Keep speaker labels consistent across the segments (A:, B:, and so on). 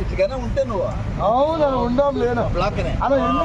A: ఇటుకనే ఉంటే నువ్వు.
B: అవును ఉండాం లేను
A: బ్లాక్
B: అలా ఎన్ని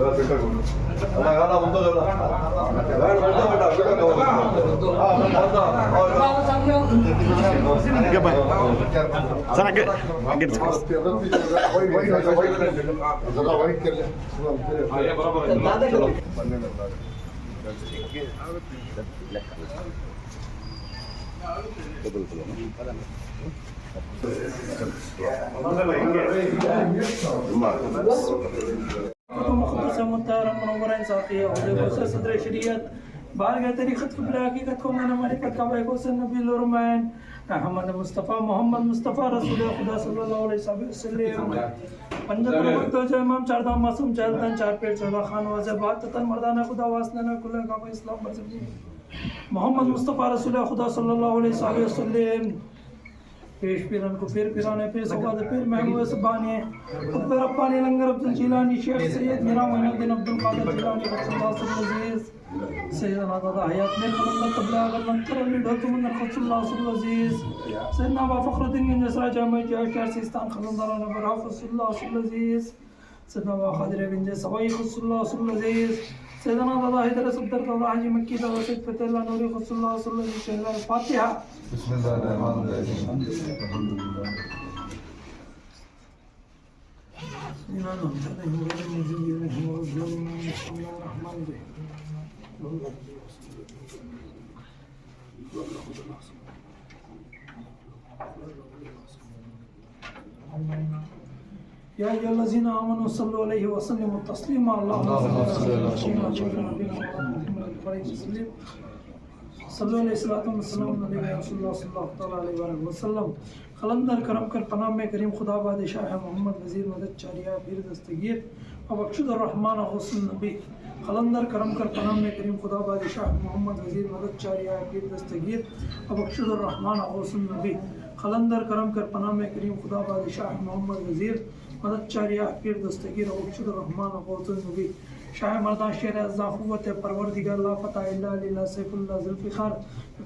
B: ಅಣ್ಣ
C: ಮುಂದೋಗೋಣ ಡಬಲ್ ತುಂಬ
D: muhterem munavverin sahiye oldu. Sadre şeriyet barga tarikat kıbla hakikat ko mana marikat ka bay ko sen nabi lurman Ahmad Mustafa Muhammed Mustafa Resulullah Khuda sallallahu aleyhi ve sellem पंजत प्रभुत्व जो इमाम चार धाम मासूम चार तन चार पेड़ चौदह खान वाजे बात तन मर्दाना खुदा वासना ना कुल्ला का इस्लाम बस मोहम्मद मुस्तफ़ा रसूल खुदा सल्लल्लाहु अलैहि वसल्लम पेश पिरन को फिर पिराने पे सौगात फिर महमूद बाने अकबर अब्बा ने लंगर अब्दुल जिलानी शेख सैयद मीरा मोइनुद्दीन अब्दुल कादिर जिलानी मकसूद आसिफ अजीज سيدنا دادا حياة من خلنا قبلها غلنا ترى من دوت من خلص الله صلى العزيز سيدنا أبا فخر الدين من نسرة جامعة جاشار سيستان خلنا دارنا برا خلص الله صلى العزيز سيدنا أبا خضر بن جسوي خلص الله صلى العزيز عليه وسلم سيدنا دادا حيدر صدر دادا حاجي مكي دادا سيد فتح الله نوري خص الله صلى الله عليه وسلم الفاتحة
B: بسم الله الرحمن الرحيم الحمد لله
D: بما أنعمت عليهم غير المغضوب عليهم ولا الضالين بسم الله الرحمن الرحيم يا أيها الذين آمنوا صلوا عليه وسلموا تسليما اللهم صل على سيدنا محمد وسلم صلو علیہ وسلم علیہ رسول اللہ صلی اللہ علیہ وآلہ وسلم خلندر کرم کر پناہ میں کریم خدا بادشاہ محمد وزیر مدد چاریہ پیر دستگیر و بخشد الرحمن غسل نبی خلندر کرم کر پناہ میں کریم خدا بادشاہ محمد وزیر مدد چاریہ پیر دستگیر و بخشد الرحمن غسل نبی خلندر کرم کر پناہ میں کریم خدا بادشاہ محمد وزیر مددچاری اپیر دستگیر و رحمان و قوت نبی شاه مردان شیر از قوت پروردگار لا فتح الا لله سیف الله ذوالفقار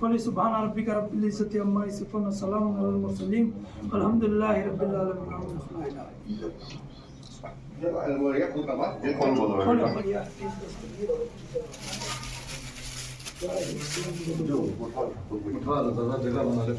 D: فلی سبحان ربک رب العزت عما یصفون سلام علی المرسلین الحمد لله رب العالمین لا اله الا الله الموريات كنت بعض دي كل الموضوع كل الموريات مطالب هذا جربنا لك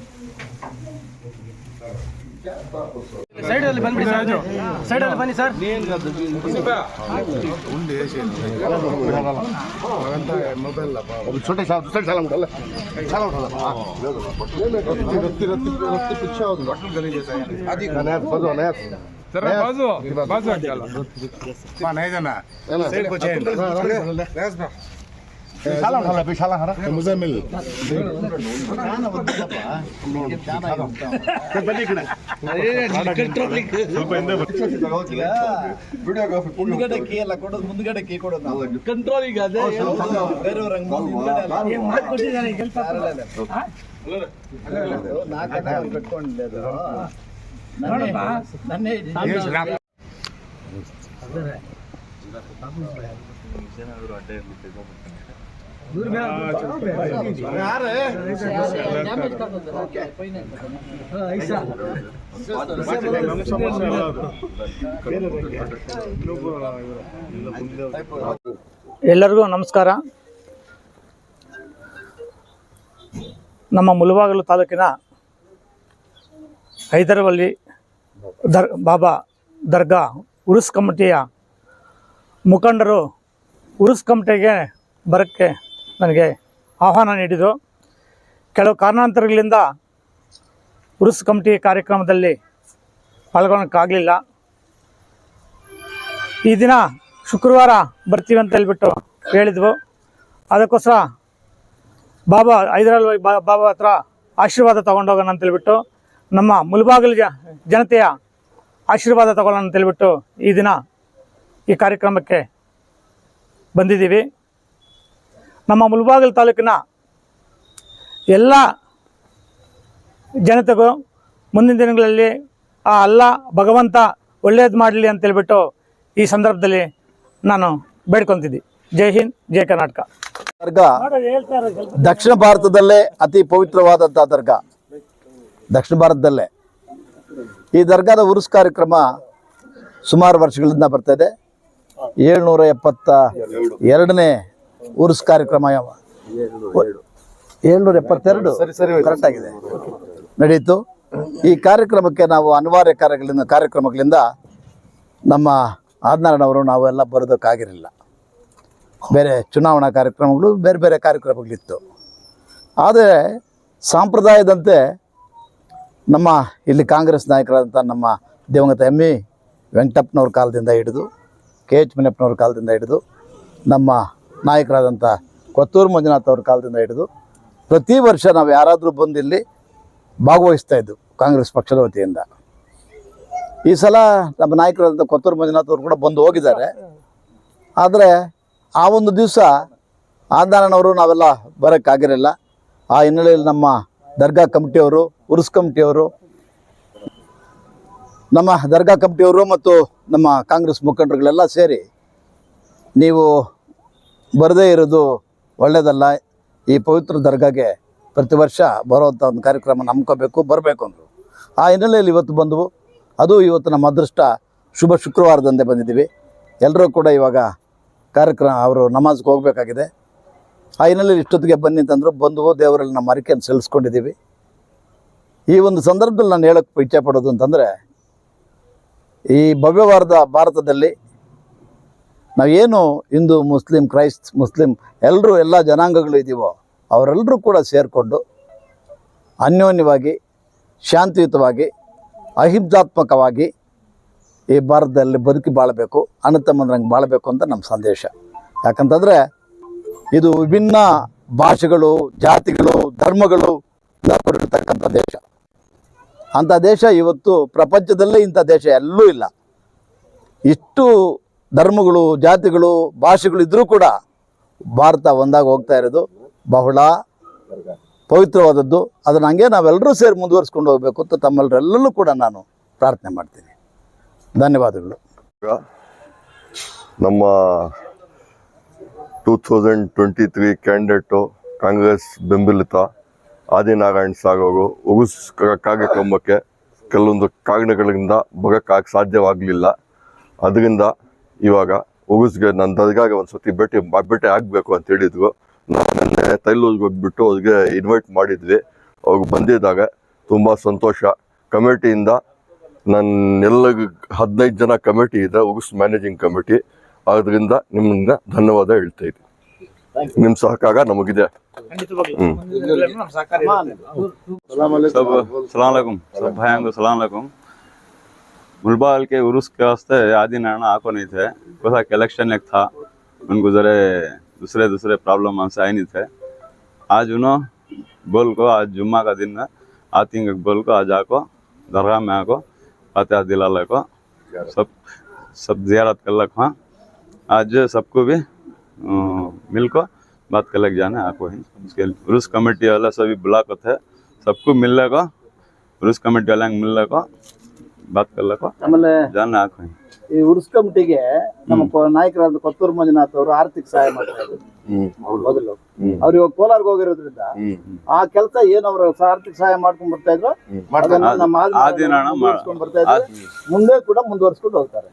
C: ಸೈಡಲ್ಲಿ ಬಂದ್ಬಿಡಿ ಸರ್ ಸೈಡಲ್ಲಿ ಬನ್ನಿ ಸರ್
B: छोटे साहब दूसरे साल उठा साल उठा रत्ती रत्ती रत्ती रत्ती पीछे हो डॉक्टर गली जैसा है आदि नया बाजू नया
E: जरा बाजू बाजू हट जाला
B: हाँ नहीं जाना साइड को चेंज ವಿಶಾಲ ಬನ್ನಿ
A: ಕೀ ಎಲ್ಲ ಕೊಡೋದು ಮುಂದ್ಗಡೆ ಕೀ ಕೊಡೋದು ನಾವು
C: ಕಂಟ್ರೋಲ್ ಈಗ ಅದೇ
A: ಬೇರೆಯವ್ರ ನಾಲ್ಕು ಅದು ಅಡ್ಡ ಇರ್ಲಿಕ್ಕೆ
D: ಎಲ್ಲರಿಗೂ ನಮಸ್ಕಾರ. ನಮ್ಮ ಮುಲಬಾಗಲು ತಾಲೂಕಿನ ಹೈದರವಲ್ಲಿ ದರ್ ಬಾಬಾ ದರ್ಗಾ ಉರುಸ್ ಕಮಿಟಿಯ
F: ಮುಖಂಡರು ಉರುಸ್ ಕಮಿಟಿಗೆ ಬರೋಕ್ಕೆ ನನಗೆ ಆಹ್ವಾನ ನೀಡಿದರು. ಕೆಲವು ಕಾರಣಾಂತರಗಳಿಂದ ಉರುಸ್ ಕಮಿಟಿ ಕಾರ್ಯಕ್ರಮದಲ್ಲಿ ಪಾಲ್ಗೊಳ್ಳೋಕ್ಕಾಗಲಿಲ್ಲ. ಈ ದಿನ ಶುಕ್ರವಾರ ಬರ್ತೀವಿ ಅಂತ ಹೇಳ್ಬಿಟ್ಟು ಹೇಳಿದ್ವು. ಅದಕ್ಕೋಸ್ಕರ ಬಾಬಾ ಹೈದರಾಲ್ ಬಾಬಾ ಹತ್ರ ಆಶೀರ್ವಾದ ತೊಗೊಂಡೋಗೋಣ ಅಂತ ಹೇಳಿಬಿಟ್ಟು ನಮ್ಮ ಮುಲ್ಬಾಗಿಲು ಜನತೆಯ ಆಶೀರ್ವಾದ ತಗೊಳ್ಳೋಣ ಅಂತ ಹೇಳ್ಬಿಟ್ಟು ಈ ದಿನ ಈ ಕಾರ್ಯಕ್ರಮಕ್ಕೆ ಬಂದಿದ್ದೀವಿ. ನಮ್ಮ ಮುಲ್ಬಾಗಿಲು ತಾಲೂಕಿನ ಎಲ್ಲ ಜನತೆಗೂ ಮುಂದಿನ ದಿನಗಳಲ್ಲಿ ಆ ಅಲ್ಲ ಭಗವಂತ ಒಳ್ಳೇದು ಮಾಡಲಿ ಅಂತೇಳ್ಬಿಟ್ಟು ಈ ಸಂದರ್ಭದಲ್ಲಿ ನಾನು ಬೇಡ್ಕೊತಿದ್ದಿ. ಜೈ ಹಿಂದ್, ಜೈ ಕರ್ನಾಟಕ.
A: ದರ್ಗಾ ದಕ್ಷಿಣ ಭಾರತದಲ್ಲೇ ಅತಿ ಪವಿತ್ರವಾದಂಥ ದರ್ಗಾ. ದಕ್ಷಿಣ ಭಾರತದಲ್ಲೇ. ಈ ದರ್ಗಾದ ಉರುಸ್ ಕಾರ್ಯಕ್ರಮ ಸುಮಾರು ವರ್ಷಗಳಿಂದ ಬರ್ತಾ ಇದೆ. ಏಳ್ನೂರ ಎಪ್ಪತ್ತ ಎರಡನೇ ಉರುಸ್ ಕಾರ್ಯಕ್ರಮ ಯಾವ- ಏಳ್ನೂರ ಎಪ್ಪತ್ತೆರಡು. ಕರೆಕ್ಟ್ ಆಗಿದೆ. ನಡೆಯಿತು ಈ ಕಾರ್ಯಕ್ರಮಕ್ಕೆ ನಾವು ಅನಿವಾರ್ಯ ಕಾರ್ಯಗಳಿಂದ ಕಾರ್ಯಕ್ರಮಗಳಿಂದ ನಮ್ಮ ಆದ್ನಾರಾಯಣವರು ನಾವೆಲ್ಲ ಬರೋದಕ್ಕಾಗಿರಲಿಲ್ಲ. ಬೇರೆ ಚುನಾವಣಾ ಕಾರ್ಯಕ್ರಮಗಳು ಬೇರೆ ಬೇರೆ ಕಾರ್ಯಕ್ರಮಗಳಿತ್ತು. ಆದರೆ ಸಾಂಪ್ರದಾಯದಂತೆ ನಮ್ಮ ಇಲ್ಲಿ ಕಾಂಗ್ರೆಸ್ ನಾಯಕರಾದಂಥ ನಮ್ಮ ದಿವಂಗತ ಎಂ ಇ ವೆಂಕಟಪ್ಪನವ್ರ ಕಾಲದಿಂದ ಹಿಡಿದು ಕೆ ಎಚ್ ಮುನಿಯಪ್ಪನವ್ರ ಕಾಲದಿಂದ ಹಿಡಿದು ನಮ್ಮ ನಾಯಕರಾದಂಥ ಕೊತ್ತೂರು ಮಂಜುನಾಥ್ ಅವ್ರ ಕಾಲದಿಂದ ಹಿಡಿದು ಪ್ರತಿ ವರ್ಷ ನಾವು ಯಾರಾದರೂ ಬಂದು ಇಲ್ಲಿ ಭಾಗವಹಿಸ್ತಾ ಇದ್ದು ಕಾಂಗ್ರೆಸ್ ಪಕ್ಷದ ವತಿಯಿಂದ. ಈ ಸಲ ನಮ್ಮ ನಾಯಕರಾದಂಥ ಕೊತ್ತೂರು ಮಂಜುನಾಥ್ ಅವರು ಕೂಡ ಬಂದು ಹೋಗಿದ್ದಾರೆ. ಆದರೆ ಆ ಒಂದು ದಿವಸ ಆಂದಾನವರು ನಾವೆಲ್ಲ ಬರೋಕ್ಕಾಗಿರಲಿಲ್ಲ ಆ ಹಿನ್ನೆಲೆಯಲ್ಲಿ ನಮ್ಮ ದರ್ಗಾ ಕಮಿಟಿಯವರು ಉರ್ಸ್ ಕಮಿಟಿಯವರು ನಮ್ಮ ದರ್ಗಾ ಕಮಿಟಿಯವರು ಮತ್ತು ನಮ್ಮ ಕಾಂಗ್ರೆಸ್ ಮುಖಂಡರುಗಳೆಲ್ಲ ಸೇರಿ ನೀವು ಬರದೇ ಇರೋದು ಒಳ್ಳೆಯದಲ್ಲ. ಈ ಪವಿತ್ರ ದರ್ಗಾಗೆ ಪ್ರತಿ ವರ್ಷ ಬರೋವಂಥ ಒಂದು ಕಾರ್ಯಕ್ರಮ ನಂಬ್ಕೋಬೇಕು, ಬರಬೇಕು ಅಂದರು. ಆ ಹಿನ್ನೆಲೆಯಲ್ಲಿ ಇವತ್ತು ಬಂದವು. ಅದು ಇವತ್ತು ನಮ್ಮ ಅದೃಷ್ಟ. ಶುಭ ಶುಕ್ರವಾರದಂದೇ ಬಂದಿದ್ದೀವಿ. ಎಲ್ಲರೂ ಕೂಡ ಇವಾಗ ಕಾರ್ಯಕ್ರಮ, ಅವರು ನಮಾಜ್ಗೆ ಹೋಗಬೇಕಾಗಿದೆ. ಆ ಹಿನ್ನೆಲೆಯಲ್ಲಿ ಇಷ್ಟೊತ್ತಿಗೆ ಬನ್ನಿ ಅಂತಂದ್ರು ಬಂದು ದೇವರಲ್ಲಿ ನಮ್ಮ ಅರಿಕೆಯನ್ನು ಸಲ್ಲಿಸ್ಕೊಂಡಿದ್ದೀವಿ ಈ ಒಂದು ಸಂದರ್ಭದಲ್ಲಿ ನಾನು ಹೇಳೋಕ್ಕೆ ಇಚ್ಛೆ ಪಡೋದು ಅಂತಂದರೆ, ಈ ಭವ್ಯವಾದ ಭಾರತದಲ್ಲಿ ನಾವೇನು ಹಿಂದೂ, ಮುಸ್ಲಿಂ, ಕ್ರೈಸ್ತ್, ಮುಸ್ಲಿಂ ಎಲ್ಲರೂ ಎಲ್ಲ ಜನಾಂಗಗಳು ಇದ್ದೀವೋ ಅವರೆಲ್ಲರೂ ಕೂಡ ಸೇರಿಕೊಂಡು ಅನ್ಯೋನ್ಯವಾಗಿ, ಶಾಂತಿಯುತವಾಗಿ, ಅಹಿಂಸಾತ್ಮಕವಾಗಿ ಈ ಭಾರತದಲ್ಲಿ ಬದುಕಿ ಬಾಳಬೇಕು ಅಣ್ಣ ಬಾಳಬೇಕು ಅಂತ ನಮ್ಮ ಸಂದೇಶ. ಯಾಕಂತಂದರೆ ಇದು ವಿಭಿನ್ನ ಭಾಷೆಗಳು, ಜಾತಿಗಳು, ಧರ್ಮಗಳು ಕೊಟ್ಟಿರ್ತಕ್ಕಂಥ ದೇಶ. ಅಂಥ ದೇಶ ಇವತ್ತು ಪ್ರಪಂಚದಲ್ಲೇ ಇಂಥ ದೇಶ ಎಲ್ಲೂ ಇಲ್ಲ. ಇಷ್ಟು ಧರ್ಮಗಳು, ಜಾತಿಗಳು, ಭಾಷೆಗಳು ಇದ್ದರೂ ಕೂಡ ಭಾರತ ಒಂದಾಗ ಹೋಗ್ತಾ ಇರೋದು. ಬಹಳ ಪವಿತ್ರವಾದದ್ದು. ಅದನ್ನು ಹಂಗೆ ನಾವೆಲ್ಲರೂ ಸೇರಿ ಮುಂದುವರಿಸ್ಕೊಂಡು ಹೋಗಬೇಕು ಅಂತ ತಮ್ಮೆಲ್ಲರಲ್ಲೂ ಕೂಡ ನಾನು ಪ್ರಾರ್ಥನೆ ಮಾಡ್ತೀನಿ. ಧನ್ಯವಾದಗಳು.
B: ನಮ್ಮ two thousand twenty three candidate Congress ಬೆಂಬಲಿತ ಆದಿನಾರಾಯಣ್ ಸಾಗವರು ಉಗುಸ್ ಕ- ಕಾರ್ಯಕ್ರಮಕ್ಕೆ ಕೆಲವೊಂದು ಕಾರಣಗಳಿಂದ ಬರೋಕ್ಕಾಗ ಸಾಧ್ಯವಾಗಲಿಲ್ಲ. ಅದರಿಂದ ಇವಾಗ ಉಗಸ್ಗೆ ನನ್ನ ದರ್ಗಾಗ ಒಂದು ಸತಿ ಭೇಟಿ ಭೇಟಿ ಆಗಬೇಕು ಅಂತ ಹೇಳಿದ್ವು. ನಾನಲ್ಲೇ ತೈಲೂರ್ಗೆ ಹೋಗ್ಬಿಟ್ಟು ಅವ್ರಿಗೆ ಇನ್ವೈಟ್ ಮಾಡಿದ್ವಿ. ಅವ್ರಿಗೆ ಬಂದಿದ್ದಾಗ ತುಂಬ ಸಂತೋಷ. ಕಮಿಟಿಯಿಂದ ನನ್ನ ಎಲ್ಲ ಹದಿನೈದು ಜನ ಕಮಿಟಿ ಇದೆ ಉಗಸ್ ಮ್ಯಾನೇಜಿಂಗ್ ಕಮಿಟಿ. ಅದರಿಂದ ನಿಮ್ಮಿಂದ ಧನ್ಯವಾದ ಹೇಳ್ತಾ ಇದ್ದೀನಿ. ನಿಮ್ ಸಹಕಾರ ನಮಗಿದೆ.
G: ಸಲಾಂ ಸಲಾಮ್ ಸಲಾಮ್ ಸಲಾಮ್ मुलबाल के उर्स के वास्ते आदि नाना कोसा इलेक्शन एक था, उनको जरे दूसरे दूसरे प्रॉब्लम हमसे आए नहीं थे। आज उन्होंने बोल को, आज जुम्मा का दिन है। आती बोल को, आज आको, दरगाह में आको फातह दिला को। सब सब जियारत कर लग हाँ। आज सबको भी मिल को बात कर लग जाना आपको ही। उसके उर्स कमेटी वाला सभी बुला को थे सबको मिलने को, उर्स कमेटी वाले मिलने को।
A: ಆಮೇಲೆ ಈ ನಮ್ಮ ನಾಯಕರಾದ ಕೊತ್ತೂರು ಮಂಜುನಾಥ್ ಅವರು ಆರ್ಥಿಕ ಸಹಾಯ
B: ಮಾಡ್ತಾರೆ.
A: ಮೊದಲು. ಅವ್ರು ಇವಾಗ ಕೋಲಾರ್ಗೆ ಹೋಗಿರೋದ್ರಿಂದ ಆ ಕೆಲಸ ಏನು ಅವ್ರ ಆರ್ಥಿಕ ಸಹಾಯ ಮಾಡ್ಕೊಂಡ್ ಬರ್ತಾ ಇದ್ರು? ನಮ್ಮ ಮುಂದೆ ಕೂಡ ಮುಂದುವರ್ಸ್ಕೊಂಡು ಹೋಗ್ತಾರೆ.